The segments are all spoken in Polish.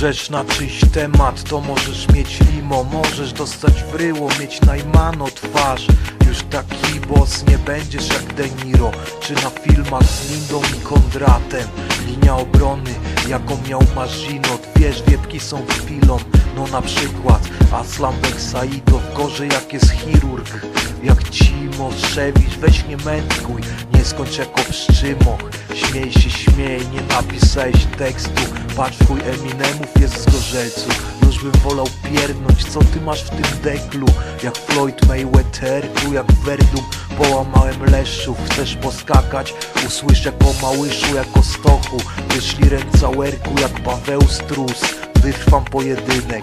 Możesz na czyjś temat, to możesz mieć limo Możesz dostać w ryło, mieć najmano twarz Już taki boss nie będziesz jak De Niro. Czy na filmach z Lindą i Kondratem Linia obrony, jaką miał Marzino Dwie żwiepki są chwilą, no na przykład Aslam Saidow, gorzej jak jest chirurg. Jak Cimo Szewicz, weź nie mędrkuj Nie skończ jako pszczymoch. Śmiej się, śmiej, nie napisałeś tekstu. Patrz, chuj Eminemów jest z gorzelcu Bym wolał piernąć, co ty masz w tym deklu? Jak Floyd Mayweatherku, jak Verdum. Połamałem leszczów, chcesz poskakać? Usłyszę po małyszu, jako stochu. Wyszli ręcałerku, jak Paweł Strus Wytrwam pojedynek.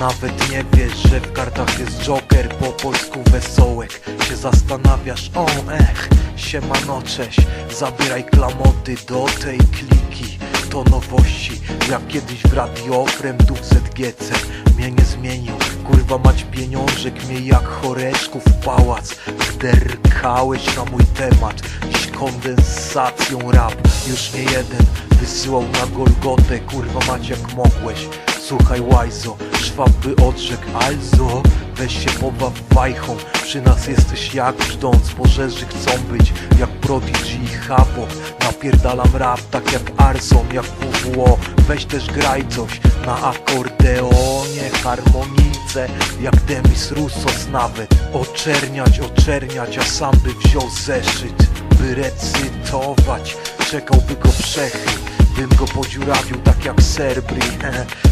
Nawet nie wiesz, że w kartach jest Joker. Po polsku wesołek. Się zastanawiasz, o ech. Siemano, cześć. Zabieraj klamoty do tej kliki To nowości Jak kiedyś w radiofrem tu w ZGC Mnie nie zmienił Kurwa mać pieniążek Miej jak choreczków pałac. Derkałeś na mój temat Dziś kondensacją rap. Już nie jeden Wysyłał na Golgotę Kurwa mać jak mogłeś Słuchaj łajzo, szwab by odrzekł Also, weź się pobaw wajchą Przy nas jesteś jak brzdąc Pożerzy chcą być jak Prodigy i Hapok Napierdalam rap tak jak Arson, jak WWO Weź też graj coś na akordeonie Harmonice, jak Demis Russos nawet. Oczerniać, oczerniać, a sam by wziął zeszyt By recytować, czekałby go przechyl bym go podziurawił tak jak Serbri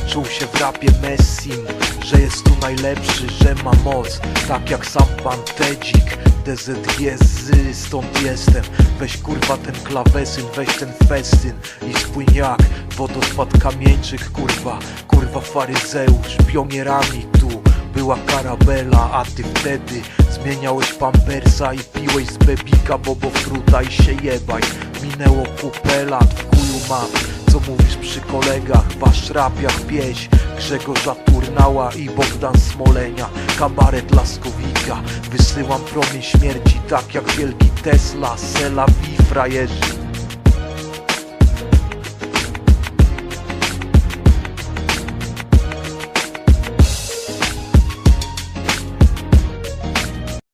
Czuł się w rapie Messim Że jest tu najlepszy, że ma moc. Tak jak sam pan Tedzik DZG z, stąd jestem. Weź kurwa ten klawesyn, weź ten festyn I spójrz jak wodospad kamieńczyk kurwa. Kurwa faryzeusz, pionierami tu. Była karabela, a ty wtedy zmieniałeś pampersa i piłeś z bebika bobo fruta i się jebaj Minęło kupę lat, w chuju mam. Co mówisz przy kolegach, wasz rap jak pieś? Grzegorza Turnała i Bogdan Smolenia. Kabaret Laskowika. Wysyłam promień śmierci tak jak wielki Tesla. Sela frajerzy